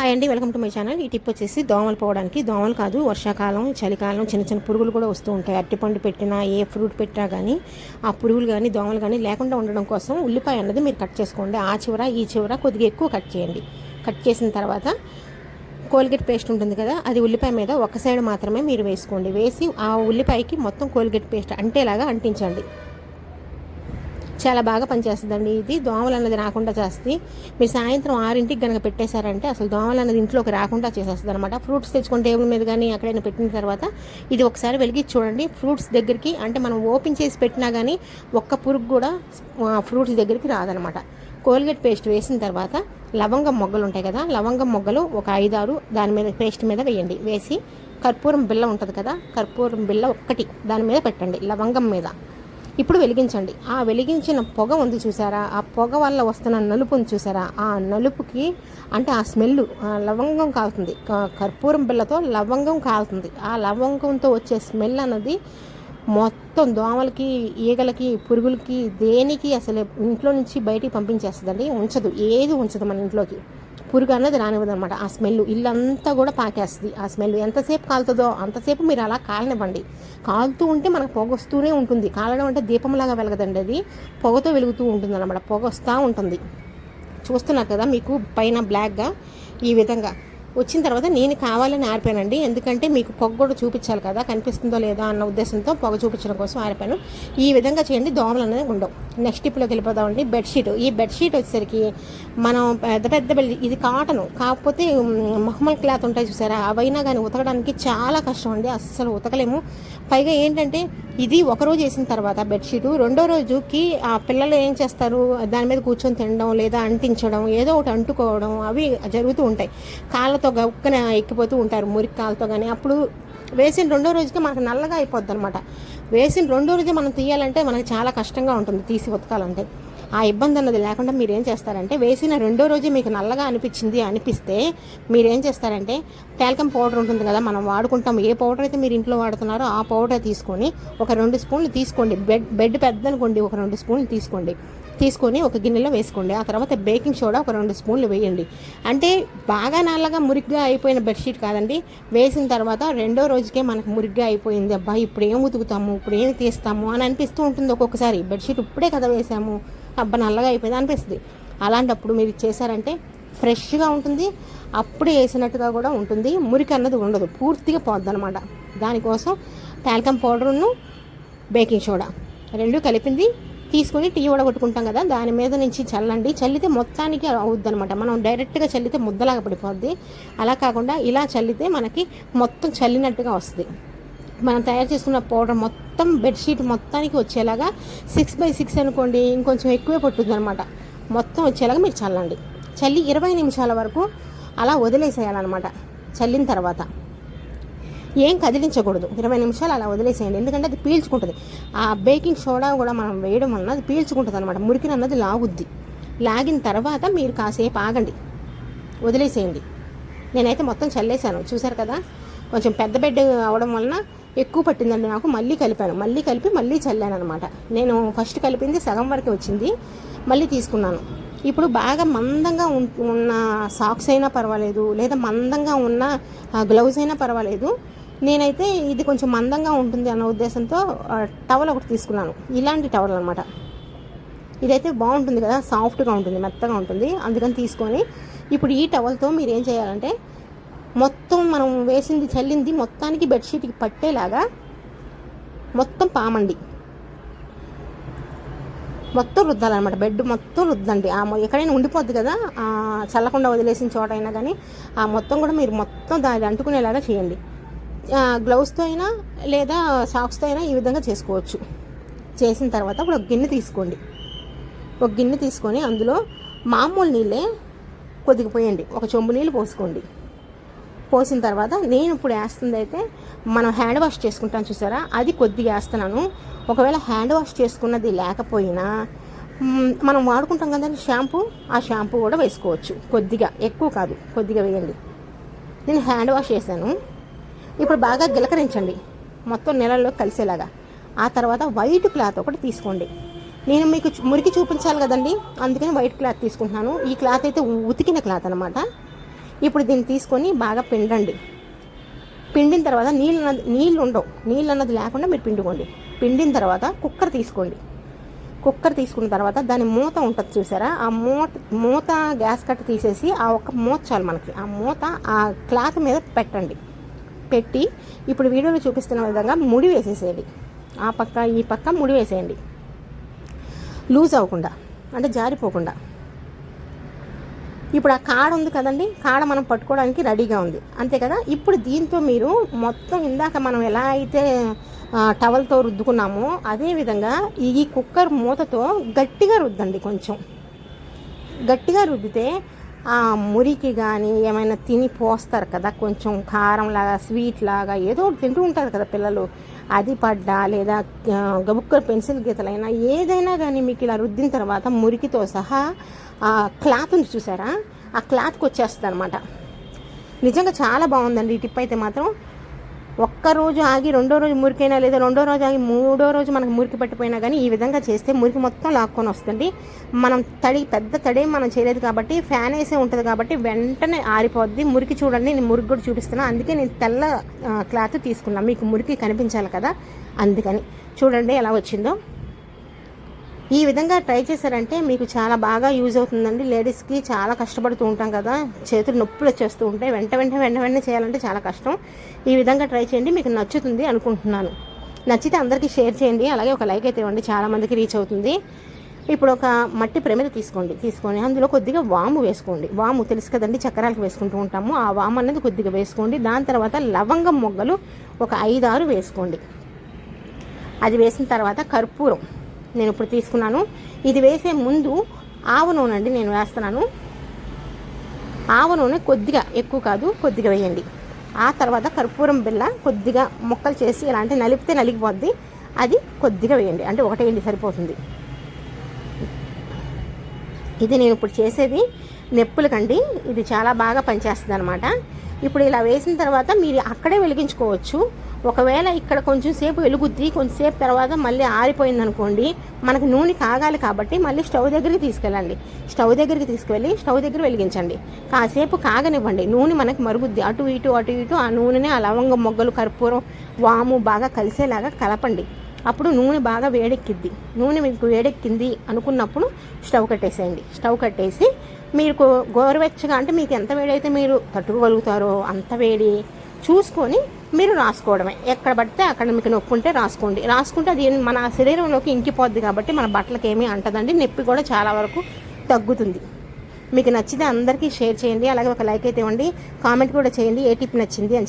Hi అండి welcome to my channel. ఈ tip వచ్చేసి దోమలు పోవడానికి దోమలు కాదు వర్షాకాలం చలికాలం చిన్న చిన్న పురుగులు కూడా వస్తూ ఉంటాయి. అరటిపండు పెట్టినా ఏ ఫ్రూట్ పెట్టినా కానీ ఆ పురుగులు కానీ దోమలు కానీ లేకుండా ఉండడం కోసం ఉల్లిపాయ అన్నది మీరు కట్ చేసుకోండి. ఆ చివర ఈ చివర కొద్దిగా ఎక్కువ కట్ చేయండి. కట్ చేసిన తర్వాత కోల్గేట్ పేస్ట్ ఉంటుంది కదా అది ఉల్లిపాయ మీద ఒక సైడ్ మాత్రమే మీరు వేసుకోండి. వేసి ఆ ఉల్లిపాయకి మొత్తం కోల్గేట్ పేస్ట్ అంటేలాగా అంటించండి. చాలా బాగా పనిచేస్తుందండి ఇది. దోమలు అన్నది రాకుండా చేస్తుంది మీరు సాయంత్రం ఆరింటికి కనుక పెట్టేశారంటే అసలు దోమలు అన్నది ఇంట్లోకి రాకుండా చేసేస్తుంది అనమాట ఫ్రూట్స్ తెచ్చుకొని టేబుల్ మీద కానీ ఎక్కడైనా పెట్టిన తర్వాత ఇది ఒకసారి వెలిగి చూడండి. ఫ్రూట్స్ దగ్గరికి అంటే మనం ఓపెన్ చేసి పెట్టినా కానీ ఒక్క పురుగు కూడా ఫ్రూట్స్ దగ్గరికి రాదనమాట కోల్గేట్ పేస్ట్ వేసిన తర్వాత లవంగం మొగ్గలు ఉంటాయి కదా లవంగం మొగ్గలు ఒక ఐదారు దాని మీద పేస్ట్ మీద వేయండి. వేసి కర్పూరం బిల్ల ఉంటుంది కదా కర్పూరం బిల్ల ఒక్కటి దాని మీద పెట్టండి లవంగం మీద. ఇప్పుడు వెలిగించండి. ఆ వెలిగించిన పొగ ఉంది చూసారా? ఆ పొగ వల్ల వస్తున్న నలుపు ఉంది చూసారా? ఆ నలుపుకి అంటే ఆ స్మెల్ లవంగం కాలుతుంది. కర్పూరం బిళ్ళతో లవంగం కాలుతుంది. ఆ లవంగంతో వచ్చే స్మెల్ అన్నది మొత్తం దోమలకి ఈగలకి పురుగులకి దేనికి అసలు ఇంట్లో నుంచి బయటికి పంపించేస్తుందండి. ఉంచదు. ఏది ఉంచదు మన ఇంట్లోకి. పురుగు అన్నది రానివ్వదు అనమాట ఆ స్మెల్ ఇల్లంతా కూడా పాకేస్తుంది ఆ స్మెల్ ఎంతసేపు కాలుతుందో అంతసేపు మీరు అలా కాలనివ్వండి. కాలుతూ ఉంటే మనకు పొగ వస్తూనే ఉంటుంది. కాలడం అంటే దీపంలాగా వెలగదండి అది. పొగతో వెలుగుతూ ఉంటుంది అనమాట పొగ వస్తూ ఉంటుంది. చూస్తున్నారు కదా మీకు పైన బ్లాక్గా ఈ విధంగా. వచ్చిన తర్వాత నేను కావాలని ఆరిపోయానండి. ఎందుకంటే మీకు పొగ కూడా చూపించాలి కదా కనిపిస్తుందో లేదో అన్న ఉద్దేశంతో పొగ చూపించడం కోసం ఆరిపోయాను. ఈ విధంగా చేయండి దోమలు అనేది ఉండవు. నెక్స్ట్ టిప్లోకి వెళ్ళిపోదామండి. బెడ్షీట్. ఈ బెడ్షీట్ వచ్చేసరికి మనం పెద్ద పెద్ద బెడ్ ఇది కాటను. కాకపోతే మహమ్మల్ క్లాత్ ఉంటాయి చూసారా? అవైనా కానీ ఉతకడానికి చాలా కష్టం అండి. అస్సలు ఉతకలేము. పైగా ఏంటంటే ఇది ఒక రోజు వేసిన తర్వాత బెడ్షీట్ రెండో రోజుకి ఆ పిల్లలు ఏం చేస్తారు? దాని మీద కూర్చొని తినడం లేదా అంటించడం ఏదో ఒకటి అంటుకోవడం అవి జరుగుతూ ఉంటాయి. కాళ్ళతో గక్కున ఎక్కిపోతూ ఉంటారు మురికి కాళ్ళతో కానీ అప్పుడు వేసిన రెండో రోజుకి మనకు నల్లగా అయిపోద్ది అనమాట వేసిన రెండో రోజు మనం తీయాలంటే మనకి చాలా కష్టంగా ఉంటుంది తీసి ఉతకాలంటే. ఆ ఇబ్బంది అన్నది లేకుండా మీరు ఏం చేస్తారంటే వేసిన రెండో రోజు మీకు నల్లగా అనిపించింది అనిపిస్తే మీరు ఏం చేస్తారంటే టాల్కమ్ పౌడర్ ఉంటుంది కదా మనం వాడుకుంటాం. ఏ పౌడర్ అయితే మీరు ఇంట్లో వాడుతున్నారో ఆ పౌడర్ తీసుకొని ఒక రెండు స్పూన్లు తీసుకోండి. బెడ్ బెడ్ పెద్ద అనుకోండి ఒక రెండు స్పూన్లు తీసుకోండి. తీసుకొని ఒక గిన్నెలో వేసుకోండి. ఆ తర్వాత బేకింగ్ సోడా ఒక రెండు స్పూన్లు వేయండి. అంటే బాగా నల్లగా మురిగ్గా అయిపోయిన బెడ్షీట్ కాదండి. వేసిన తర్వాత రెండో రోజుకే మనకు మురిగ్గా అయిపోయింది. అబ్బా ఇప్పుడు ఏం ఉతుకుతాము? ఇప్పుడు ఏం తీస్తాము? అని అనిపిస్తూ ఉంటుంది ఒక్కొక్కసారి. బెడ్షీట్ ఇప్పుడే కదా వేసాము. అబ్బా నల్లగా అయిపోయింది అనిపిస్తుంది. అలాంటప్పుడు మీరు చేశారంటే ఫ్రెష్గా ఉంటుంది. అప్పుడే వేసినట్టుగా కూడా ఉంటుంది. మురికి అన్నది ఉండదు. పూర్తిగా పోద్ది అనమాట దానికోసం టాల్కమ్ పౌడర్ను బేకింగ్ సోడా రెండు కలిపింది. తీసుకొని టీ కొట్టుకుంటాం కదా దాని మీద నుంచి చల్లండి. చల్లితే మొత్తానికి అవుద్ది అనమాట మనం డైరెక్ట్గా చల్లితే ముద్దలాగా పడిపోద్ది. అలా కాకుండా ఇలా చల్లితే మనకి మొత్తం చల్లినట్టుగా వస్తుంది. మనం తయారు చేసుకున్న పౌడర్ మొత్తం బెడ్షీట్ మొత్తానికి వచ్చేలాగా సిక్స్ బై సిక్స్ అనుకోండి ఇంకొంచెం ఎక్కువే పట్టుద్ది అనమాట మొత్తం వచ్చేలాగా మీరు చల్లండి. చల్లి ఇరవై నిమిషాల వరకు అలా వదిలేసేయాలన్నమాట. చల్లిన తర్వాత. ఏం కదిలించకూడదు. ఇరవై నిమిషాలు అలా వదిలేసేయండి. ఎందుకంటే అది పీల్చుకుంటుంది. ఆ బేకింగ్ సోడా కూడా మనం వేయడం వలన అది పీల్చుకుంటుంది అనమాట మురికిని అన్నది లాగుద్ది. లాగిన తర్వాత మీరు కాసేపు ఆగండి. వదిలేసేయండి. నేనైతే మొత్తం చల్లేశాను. చూసారు కదా? కొంచెం పెద్ద బెడ్ అవడం వలన ఎక్కువ పట్టిందండి నాకు. మళ్ళీ కలిపాను. మళ్ళీ కలిపి మళ్ళీ చల్లాను అనమాట నేను ఫస్ట్ కలిపింది సగం వరకు వచ్చింది. మళ్ళీ తీసుకున్నాను. ఇప్పుడు బాగా మందంగా ఉన్న సాక్స్ అయినా పర్వాలేదు. లేదా మందంగా ఉన్న గ్లౌజ్ అయినా పర్వాలేదు. నేనైతే ఇది కొంచెం మందంగా ఉంటుంది అన్న ఉద్దేశంతో టవల్ ఒకటి తీసుకున్నాను. ఇలాంటి టవల్ అనమాట ఇదైతే బాగుంటుంది కదా సాఫ్ట్గా ఉంటుంది మెత్తగా ఉంటుంది. అందుకని తీసుకొని ఇప్పుడు ఈ టవల్తో మీరు ఏం చేయాలంటే మొత్తం మనం వేసింది చల్లింది మొత్తానికి బెడ్షీట్కి పట్టేలాగా మొత్తం పామండి. మొత్తం రుద్దాలన్నమాట. బెడ్ మొత్తం రుద్దండి. ఆ ఎక్కడైనా ఉండిపోద్ది కదా చల్లకుండా వదిలేసిన చోట అయినా కానీ ఆ మొత్తం కూడా మీరు మొత్తం దాన్ని అంటుకునేలాగా చేయండి. గ్లౌస్తో అయినా లేదా సాక్స్తో అయినా ఈ విధంగా చేసుకోవచ్చు. చేసిన తర్వాత ఇప్పుడు ఒక గిన్నె తీసుకోండి. ఒక గిన్నె తీసుకొని అందులో మామూలు నీళ్ళే కొద్దిగా పోయండి. ఒక చెంబు నీళ్ళు పోసుకోండి. పోసిన తర్వాత నేను ఇప్పుడు వేస్తుంది అయితే మనం హ్యాండ్ వాష్ చేసుకుంటాను చూసారా? అది కొద్దిగా వేస్తున్నాను. ఒకవేళ హ్యాండ్ వాష్ చేసుకున్నది లేకపోయినా మనం వాడుకుంటాం కదండి షాంపూ ఆ షాంపూ కూడా వేసుకోవచ్చు. కొద్దిగా ఎక్కువ కాదు కొద్దిగా వేయండి. నేను హ్యాండ్ వాష్ చేశాను. ఇప్పుడు బాగా గిలకరించండి. మొత్తం నెలల్లో కలిసేలాగా. ఆ తర్వాత వైట్ క్లాత్ ఒకటి తీసుకోండి. నేను మీకు మురికి చూపించాలి కదండి? అందుకని వైట్ క్లాత్ తీసుకుంటున్నాను. ఈ క్లాత్ అయితే ఉతికిన క్లాత్ అనమాట ఇప్పుడు దీన్ని తీసుకొని బాగా పిండండి. పిండిన తర్వాత నీళ్ళు అన్నది నీళ్ళు ఉండవు నీళ్ళు అన్నది లేకుండా మీరు పిండుకోండి. పిండిన తర్వాత కుక్కర్ తీసుకోండి. కుక్కర్ తీసుకున్న తర్వాత దాని మూత ఉంటుంది చూసారా? ఆ మూత మూత గ్యాస్ కట్ తీసేసి ఆ ఒక్క మూత చాలు మనకి. ఆ మూత ఆ క్లాత్ మీద పెట్టండి. పెట్టి ఇప్పుడు వీడియోలో చూపిస్తున్న విధంగా ముడి వేసేసేయండి. ఆ పక్క ఈ పక్క ముడి వేసేయండి. లూజ్ అవ్వకుండా అంటే జారిపోకుండా. ఇప్పుడు ఆ కాడ ఉంది కదండి కాడ మనం పట్టుకోవడానికి రెడీగా ఉంది. అంతే కదా? ఇప్పుడు దీంతో మీరు మొత్తం ఇందాక మనం ఎలా అయితే టవల్తో రుద్దుకున్నామో అదే విధంగా ఈ కుక్కర్ మూతతో గట్టిగా రుద్దండి కొంచెం. గట్టిగా రుద్దితే మురికి కానీ ఏమైనా తిని పోస్తారు కదా కొంచెం కారం లాగా స్వీట్ లాగా ఏదో ఒకటి తింటూ ఉంటారు కదా పిల్లలు. అది పడ్డా లేదా ఆ, గబుక్కర్ పెన్సిల్ గీతలైనా ఏదైనా కానీ మీకు ఇలా రుద్దిన తర్వాత మురికితో సహా ఆ క్లాత్ ఉంది చూసారా? ఆ క్లాత్కి వచ్చేస్తుంది అనమాట నిజంగా చాలా బాగుందండి ఈ టిప్ అయితే మాత్రం. ఒక్క రోజు ఆగి రెండో రోజు మురికైనా లేదా రెండో రోజు ఆగి మూడో రోజు మనకు మురికి పట్టిపోయినా కానీ ఈ విధంగా చేస్తే మురికి మొత్తం లాక్కొని వస్తుంది. మనం తడి పెద్ద తడి మనం చేయలేదు కాబట్టి ఫ్యాన్ వేసే ఉంటుంది కాబట్టి వెంటనే ఆరిపోద్ది. మురికి చూడండి నేను మురికి కూడా చూపిస్తున్నా. అందుకే నేను తెల్ల క్లాత్ తీసుకున్నాను మీకు మురికి కనిపించాలి కదా? అందుకని. చూడండి ఎలా వచ్చిందో. ఈ విధంగా ట్రై చేశారంటే మీకు చాలా బాగా యూజ్ అవుతుందండి. లేడీస్కి చాలా కష్టపడుతూ ఉంటాం కదా చేతులు నొప్పులు వచ్చేస్తూ ఉంటాయి. వెంట వెంట వెంట వెంటనే చేయాలంటే చాలా కష్టం. ఈ విధంగా ట్రై చేయండి మీకు నచ్చుతుంది అనుకుంటున్నాను. నచ్చితే అందరికీ షేర్ చేయండి అలాగే ఒక లైక్ అయితే ఇవ్వండి చాలామందికి రీచ్ అవుతుంది. ఇప్పుడు ఒక మట్టి ప్రమిద తీసుకోండి తీసుకొని అందులో కొద్దిగా వాము వేసుకోండి. వాము తెలుసు కదండి చక్రాలకు వేసుకుంటూ ఉంటాము. ఆ వాము అనేది కొద్దిగా వేసుకోండి. దాని తర్వాత లవంగం మొగ్గలు ఒక ఐదారు వేసుకోండి. అది వేసిన తర్వాత కర్పూరం. నేను ఇప్పుడు తీసుకున్నాను. ఇది వేసే ముందు ఆవ నూనె అండి నేను వేస్తున్నాను. ఆవ నూనె కొద్దిగా ఎక్కువ కాదు కొద్దిగా వేయండి. ఆ తర్వాత కర్పూరం బిళ్ళ కొద్దిగా ముక్కలు చేసి ఇలా అంటే నలిపితే నలిగిపోద్ది. అది కొద్దిగా వేయండి. అంటే ఒకటేయండి సరిపోతుంది. ఇది నేను ఇప్పుడు చేసేది నెప్పులకండి. ఇది చాలా బాగా పనిచేస్తుంది అనమాట ఇప్పుడు ఇలా వేసిన తర్వాత మీరు అక్కడే వెలిగించుకోవచ్చు. ఒకవేళ ఇక్కడ కొంచెం సేపు వెలుగుద్ది కొంచెంసేపు తర్వాత మళ్ళీ ఆరిపోయింది అనుకోండి మనకు నూనె కాగాలి కాబట్టి మళ్ళీ స్టవ్ దగ్గరికి తీసుకెళ్ళండి. స్టవ్ దగ్గరికి తీసుకువెళ్ళి స్టవ్ దగ్గర వెలిగించండి. కాసేపు కాగనివ్వండి. నూనె మనకి మరుగుద్ది. అటు ఇటు అటు ఇటు ఆ నూనెని ఆ లవంగం మొగ్గలు కర్పూరం వాము బాగా కలిసేలాగా కలపండి. అప్పుడు నూనె బాగా వేడెక్కిద్ది. నూనె మీకు వేడెక్కింది అనుకున్నప్పుడు స్టవ్ కట్టేసేయండి. స్టవ్ కట్టేసి మీకు గోరువెచ్చగా అంటే మీకు ఎంత వేడైతే మీరు తట్టుకోగలుగుతారో అంత వేడి చూసుకొని మీరు రాసుకోవడమే. ఎక్కడ పడితే అక్కడ మీకు నొప్పి ఉంటే రాసుకోండి. రాసుకుంటే అది మన శరీరంలోకి ఇంకిపోద్ది కాబట్టి మన బట్టలకి ఏమీ అంటదండి. నొప్పి కూడా చాలా వరకు తగ్గుతుంది. మీకు నచ్చితే అందరికీ షేర్ చేయండి. అలాగే ఒక లైక్ అయితే ఇవ్వండి. కామెంట్ కూడా చేయండి. ఏ టిప్ నచ్చింది అని చెప్పి